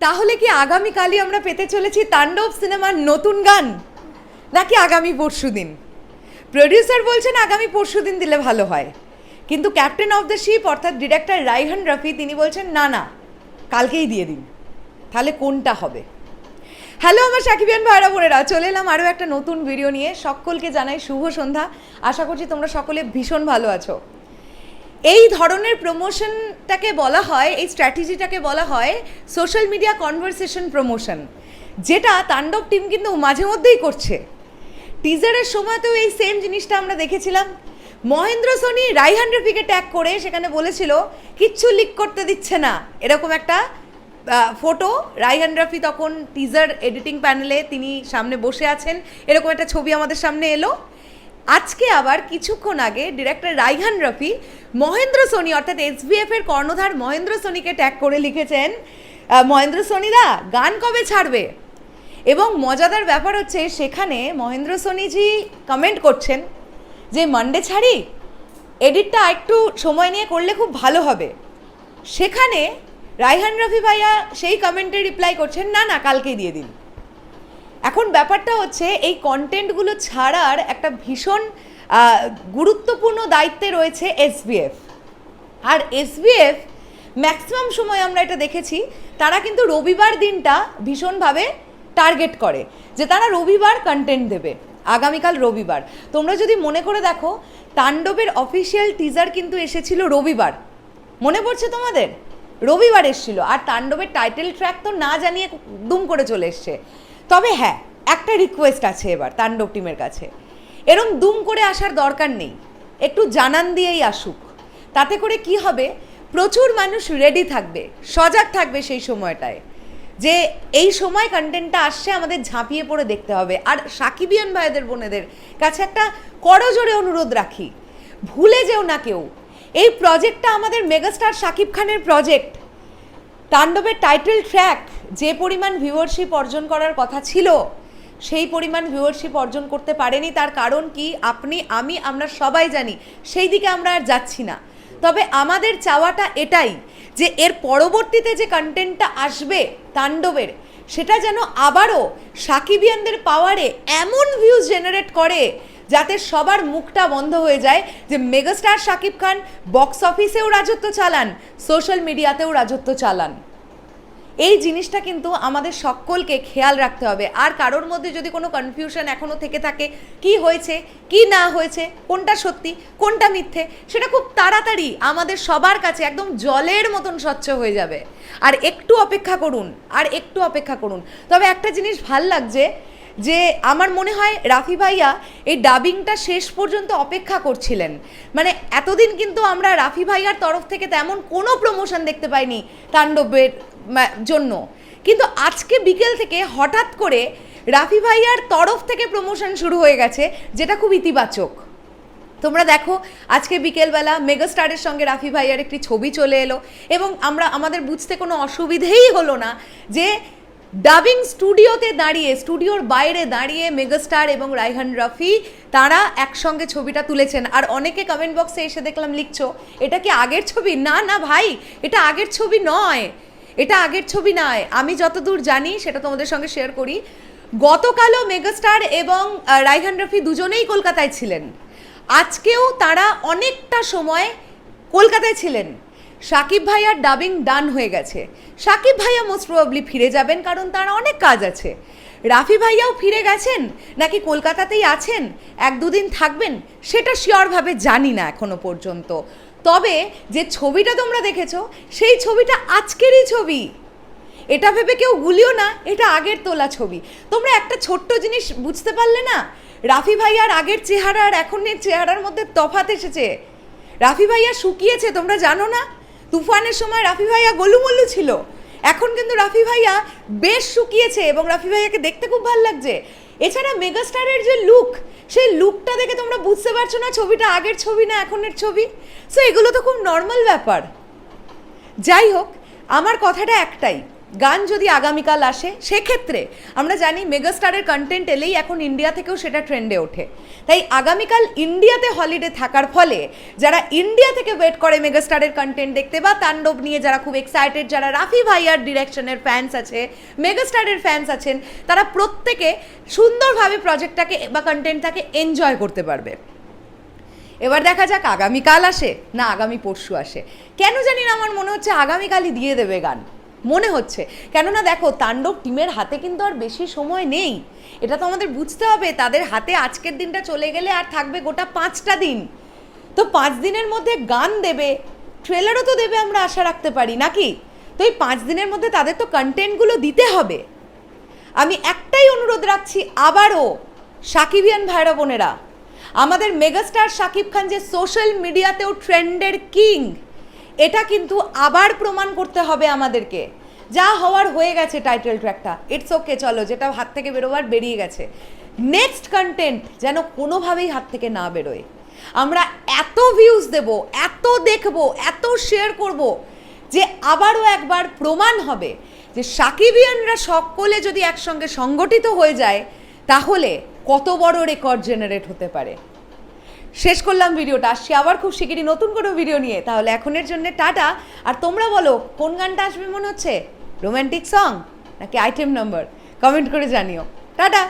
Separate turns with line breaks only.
তাহলে কি আগামীকালই আমরা পেতে চলেছি তাণ্ডব সিনেমার নতুন গান? নাকি আগামী পরশু দিন? প্রডিউসার বলছেন আগামী পরশু দিন দিলে ভালো হয়। কিন্তু ক্যাপ্টেন অফ দ্য শিপ অর্থাৎ ডিরেক্টর রাইহান রফি, তিনি বলছেন, না না, কালকেই দিয়ে দিন। তাহলে কোনটা হবে? হ্যালো আমার সাকিবিয়ান ভাইরা বোনেরা, চলে এলাম আরও একটা নতুন ভিডিও নিয়ে। সকলকে জানাই শুভ সন্ধ্যা। আশা করছি তোমরা সকলে ভীষণ ভালো আছো। এই ধরনের প্রমোশনটাকে বলা হয়, এই স্ট্র্যাটেজিটাকে বলা হয় সোশ্যাল মিডিয়া কনভারসেশন প্রমোশন যেটা তাণ্ডব টিম কিন্তু মাঝে মধ্যেই করছে। টিজারের সময়তেও এই সেম জিনিসটা আমরা দেখেছিলাম। মহেন্দ্র সোনি রাইহান রফিকে ট্যাগ করে সেখানে বলেছিল, কিচ্ছু লিক করতে দিচ্ছে না। এরকম একটা ফটো রাইহান রফি তখন টিজার এডিটিং প্যানেলে তিনি সামনে বসে আছেন। এরকম একটা ছবি আমাদের সামনে এলো। আজকে আবার কিছুক্ষণ আগে ডিরেক্টর রাইহান রফি মহেন্দ্র সোনি, অর্থাৎ এসবিএফ এর কর্ণধার মহেন্দ্র সোনিকে ট্যাগ করে লিখেছেন মহেন্দ্র সোনিদা, গান কবে ছাড়বে? এবং মজাদার ব্যাপার হচ্ছে সেখানে মহেন্দ্র সোনিজি কমেন্ট করছেন যে মানডে ছাড়ি? এডিটটা একটু সময় নিয়ে করলে খুব ভালো হবে। সেখানে রাইহান রফি ভাইয়া সেই কমেন্টে রিপ্লাই করছেন, না না, কালকেই দিয়ে দিন। এখন ব্যাপারটা হচ্ছে, এই কন্টেন্টগুলো ছাড়ার একটা ভীষণ গুরুত্বপূর্ণ দায়িত্বে রয়েছে এসবিএফ আর এসবিএফ ম্যাক্সিমাম সময় আমরা এটা দেখেছি, তারা কিন্তু রবিবার দিনটা ভীষণভাবে টার্গেট করে, যে তারা রবিবার কন্টেন্ট দেবে, আগামীকাল রবিবার। তোমরা যদি মনে করে দেখো, তাণ্ডবের অফিসিয়াল টিজার কিন্তু এসেছিল রবিবার। মনে পড়ছে তোমাদের? রবিবার এসেছিল, আর তাণ্ডবের টাইটেল ট্র্যাক তো না জানিয়ে দুম করে চলে এসছে। তবে হ্যাঁ একটা রিকোয়েস্ট আছে এবার তাণ্ডব টিমের কাছে। এরম দুম করে আসার দরকার নেই। একটু জানান দিয়েই আসুক। তাতে করে কি হবে? প্রচুর মানুষ রেডি থাকবে, সজাগ থাকবে সেই সময়টায়। যে এই সময় কন্টেন্টটা আসছে আমাদের ঝাঁপিয়ে পড়ে দেখতে হবে। আর সাকিবিয়ান ভাইদের বোনেদের কাছে একটা করজোরে অনুরোধ রাখি। ভুলে যেও না কেউ। এই প্রজেক্টটা আমাদের মেগাস্টার শাকিব খানের প্রজেক্ট তাণ্ডবের টাইটেল ট্র্যাক যে পরিমাণ ভিউয়ারশিপ অর্জন করার কথা ছিল, সেই পরিমাণ ভিউয়ারশিপ অর্জন করতে পারেনি। তার কারণ কি? আপনি, আমি, আমরা সবাই জানি, সেই দিকে আমরা আর যাচ্ছি না। তবে আমাদের চাওয়াটা এটাই যে, এর পরবর্তীতে যে কন্টেন্টটা আসবে তাণ্ডবের, সেটা যেন আবারও সাকিবিয়ানদের পাওয়ারে এমন ভিউজ জেনারেট করে যাতে সবার মুখটা বন্ধ হয়ে যায় যে মেগাস্টার শাকিব খান বক্স অফিসেও রাজত্ব চালান সোশ্যাল মিডিয়াতেও রাজত্ব চালান। এই জিনিসটা কিন্তু আমাদের সকলকে খেয়াল রাখতে হবে। আর কারোর মধ্যে যদি কোনো কনফিউশন এখনও থেকে থাকে, কি হয়েছে, কি না হয়েছে, কোনটা সত্যি, কোনটা মিথ্যে, সেটা খুব তাড়াতাড়ি আমাদের সবার কাছে একদম জলের মতন স্বচ্ছ হয়ে যাবে। আর একটু অপেক্ষা করুন, আর একটু অপেক্ষা করুন। তবে একটা জিনিস ভালো লাগছে যে আমার মনে হয় রাফি ভাইয়া এই ডাবিংটা শেষ পর্যন্ত অপেক্ষা করছিলেন। মানে এতদিন কিন্তু আমরা রাফি ভাইয়ার তরফ থেকে তেমন কোনো প্রমোশন দেখতে পাইনি তাণ্ডবের জন্য। কিন্তু আজকে বিকেল থেকে হঠাৎ করে রাফি ভাইয়ার তরফ থেকে প্রমোশন শুরু হয়ে গেছে, যেটা খুব ইতিবাচক। তোমরা দেখো, আজকে বিকেলবেলা মেগাস্টারের সঙ্গে রাফি ভাইয়ার একটি ছবি চলে এলো এবং আমরা, আমাদের বুঝতে কোনো অসুবিধেই হলো না যে ডাবিং স্টুডিওতে দাঁড়িয়ে স্টুডিওর বাইরে দাঁড়িয়ে মেগাস্টার এবং রাইহান রফি, তারা একসঙ্গে ছবিটা তুলেছেন। আর অনেকে কমেন্ট বক্সে এসে দেখলাম, লিখছো, এটা কি আগের ছবি? না না ভাই, এটা আগের ছবি নয়, এটা আগের ছবি নয়। আমি যতদূর জানি, সেটা তোমাদের সঙ্গে শেয়ার করি। গতকালও মেগাস্টার এবং রাইহান রফি দুজনেই কলকাতায় ছিলেন। আজকেও তারা অনেকটা সময় কলকাতায় ছিলেন। সাকিব ভাইয়ার ডাবিং ডান হয়ে গেছে। সাকিব ভাইয়া মোস্ট প্রবাবলি ফিরে যাবেন কারণ তার অনেক কাজ আছে। রাফি ভাইয়াও ফিরে গেছেন? নাকি কলকাতাতেই আছেন? এক দুদিন থাকবেন? সেটা শিওরভাবে জানি না এখনও পর্যন্ত। তবে যে ছবিটা তোমরা দেখেছ, সেই ছবিটা আজকেরই ছবি। এটা ভেবে কেউ গুলিও না, এটা আগের তোলা ছবি। তোমরা একটা ছোট্ট জিনিস বুঝতে পারলে না? রাফি ভাইয়ার আগের চেহারা আর এখনের চেহারার মধ্যে তফাত এসেছে। রাফি ভাইয়া শুকিয়েছে, তোমরা জানো না? তুফানের সময় রাফি ভাইয়া গলুমল্লু ছিল। এখন কিন্তু রাফি ভাইয়া বেশ শুকিয়েছে এবং রাফি ভাইয়াকে দেখতে খুব ভালো লাগছে। এছাড়া মেগাস্টারের যে লুক সেই লুকটা দেখে তোমরা বুঝতে পারছ না ছবিটা আগের ছবি না এখনের ছবি। সো এগুলো তো খুব নর্মাল ব্যাপার। যাই হোক, আমার কথাটা একটাই। গান যদি আগামীকাল আসে, সেক্ষেত্রে আমরা জানি মেগাস্টারের কন্টেন্ট এলেই এখন ইন্ডিয়া থেকেও সেটা ট্রেন্ডে ওঠে। তাই আগামীকাল ইন্ডিয়াতে হলিডে থাকার ফলে যারা ইন্ডিয়া থেকে ওয়েট করে মেগাস্টারের কন্টেন্ট দেখতে বা তাণ্ডব নিয়ে যারা খুব এক্সাইটেড যারা রাফি ভাইয়ার ডিরেকশনের ফ্যান্স আছে, মেগাস্টারের ফ্যান্স আছেন, তারা প্রত্যেকে সুন্দরভাবে প্রজেক্টটাকে বা কন্টেন্টটাকে এনজয় করতে পারবে। এবার দেখা যাক আগামীকাল আসে না আগামী পরশু আসে। কেন জানি না আমার মনে হচ্ছে আগামীকালই দিয়ে দেবে গান। মনে হচ্ছে। কেননা দেখো, তাণ্ডব টিমের হাতে কিন্তু আর বেশি সময় নেই। এটা তো আমাদের বুঝতে হবে, তাদের হাতে আজকের দিনটা চলে গেলে আর থাকবে গোটা পাঁচটা দিন। তো পাঁচ দিনের মধ্যে গান দেবে, ট্রেলারও তো দেবে আমরা আশা রাখতে পারি, নাকি? তো এই পাঁচ দিনের মধ্যে তাদের তো কন্টেন্টগুলো দিতে হবে। আমি একটাই অনুরোধ রাখছি, আবারও সাকিবিয়ান ভাইরা বোনেরা, আমাদের মেগাস্টার শাকিব খান যে সোশ্যাল মিডিয়াতেও ট্রেন্ডের কিং এটা কিন্তু আবার প্রমাণ করতে হবে আমাদেরকে। যা হওয়ার হয়ে গেছে টাইটেল ট্র্যাকটা ইটস ওকে চলো, যেটা হাত থেকে বেরোবার বেরিয়ে গেছে। নেক্সট কন্টেন্ট যেন কোনোভাবেই হাত থেকে না বেরোয়। আমরা এত ভিউজ দেব, এত দেখব, এত শেয়ার করব যে আবারও একবার প্রমাণ হবে যে সাকিবিয়ানরা সকলে যদি একসঙ্গে সংগঠিত হয়ে যায়, তাহলে কত বড় রেকর্ড জেনারেট হতে পারে। শেষ করলাম ভিডিওটা। আসছি আবার খুব শিগগিরই নতুন কোনো ভিডিও নিয়ে। তাহলে এখনের জন্য টাটা। আর তোমরা বলো, কোন গানটা আসবে মনে হচ্ছে? রোম্যান্টিক সং নাকি আইটেম নাম্বার কমেন্ট করে জানিও। টাটা!